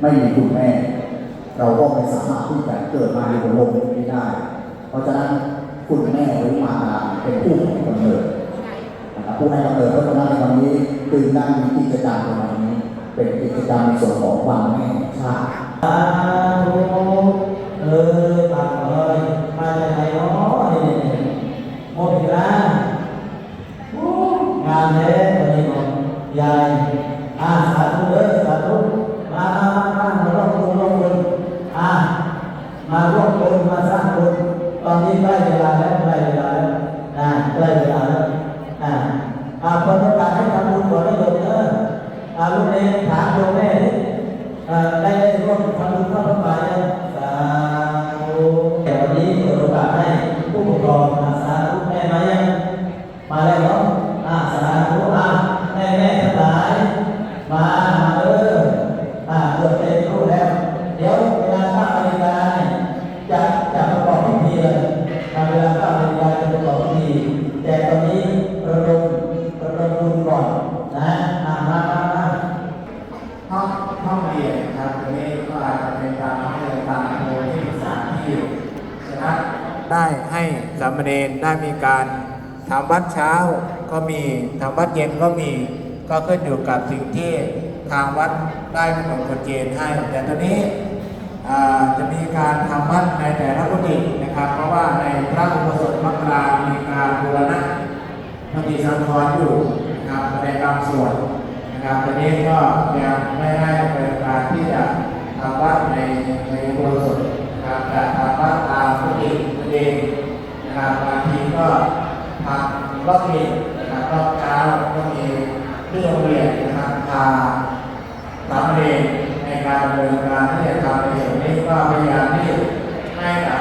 ไม่มีคุณแม่ เราก็ไม่สามารถที่จะเกิดมาอยู่บนโลกนี้ได้ เพราะฉะนั้นคุณแม่หรือมารดาเป็นผู้ให้กำเนิดนะครับผู้ให้กำเนิดเพราะฉะนั้นในวันนี้ตื่นได้มีกิจกรรมในวันนี้ เป็นกิจกรรมในส่วนของความแม่ชาติ ล้เวลาแล้วใกล้เวลาแล้วนะใกล้เวลาแล้วอ่าอาคนต้องการให้ทำบุญก่อนได้โยมเนออาลูกเนรถามโยมแม่ดิเอ่อได้ร่วมทำบุญเข้าพระบาทยังสา ได้ให้สามเณรได้มีการทำวัดเช้าก็มีทำวัดเย็นก็มี ก็ขึ้นอยู่กับสิ่งที่ทางวัดได้กำหนดกฎเกณฑ์ให้ แต่ตอนนี้จะมีการทำวัดในแต่ละกุฏินะครับ เพราะว่าในพระอุโบสถมักรามีการบูรณะพระดีสังฆรณ์อยู่นะครับในบางส่วนนะครับตอนนี้ก็ยังไม่ได้เป็นการที่จะทำวัดในในอุโบสถนะครับแต่ทำวัดตามพุทธิตัวเองนะครับบางทีก็ทำ รอบเย็นนะครับรอบเช้าก็มีที่โรงเรียนนะครับพาสามเณรในการดำเนินการที่จะทำในส่วนนี้ก็พยายามที่ให้กับ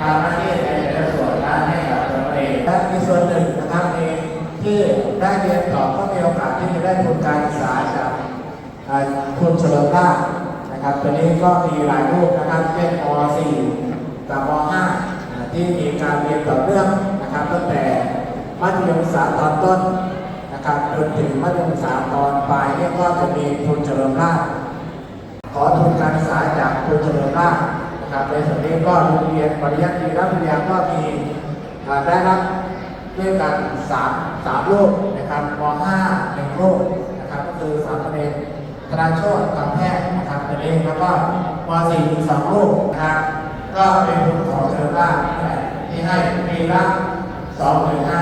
ทำหน้าที่ในแต่ละส่วนนั้นให้กับตัวเองและมีส่วนหนึ่งนะครับเองที่ได้เรียนต่อก็มีโอกาสที่จะได้ทุนการศึกษาจากอ่าคุณเฉลิมราชนะครับตัวนี้ก็มีหลายรูปนะครับเช่นม .4 กับม .5 อ่าที่มีการเรียนต่อเนื่องนะครับตั้งแต่ มัธยมศึกษาตอนต้นนะครับจนถึงมัธยมศึกษาตอนปลายเนี่ยก็จะมีทุนเฉลิมราชขอทุนการศึกษาจากคุณเฉลิมราชนะครับในส่วนนี้ก็โรงเรียนปริยัติรับปริญญาก็มีได้รับด้วยกันสามสามรูปนะครับม .5 หนึ่งรูปนะครับก็คือสามเณรธนาโชตกับแพทย์นะครับตัวนี้แล้วก็ม .4 อีกสองรูปนะครับก็เป็นทุนของเฉลิมราชนี่แหละที่ให้ปีละสองหมื่นห้า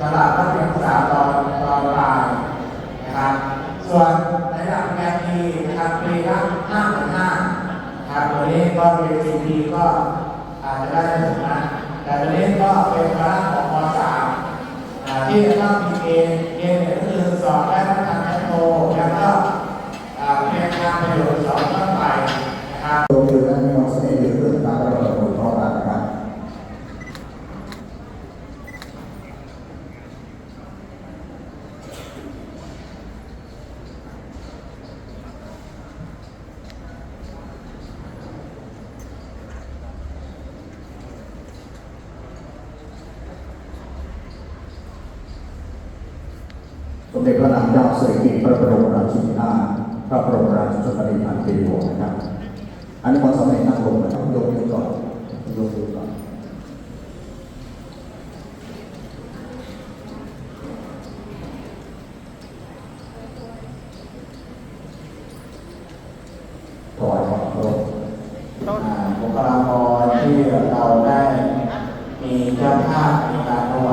สำหรับนักเป็นศึกษาตอนตอนปลายนะครับ ส่วนในระดับแกนดีนะครับปีละห้าพันห้าครับตัวนี้ก็เรียนจีดีก็อาจจะได้ถึงนะแต่ตัวนี้ก็เป็นคณะของมสามที่ต้องมีเกณฑ์เกณฑ์เนี่ยก็คือสอบได้ทั้งทางแอปโทแล้วก็อ่าเรียนทางประโยชน์สองต้นไปนะครับ โดยคือได้มีความเสน่ห์หรือเรื่องการประกอบผลพร้อมกันนะครับ สมเด็จพระนางเจ้าสิริกิติ์พระบรมราชินีนาถพระบรมราชชนนีพันปีหลวงนะครับ อันนี้ขอสมัยนั่งลงนะครับยกมือก่อนยกมือก่อนถวายความเคารพอ่าบุคลากรที่เราได้มีเจ้าภาพในการถว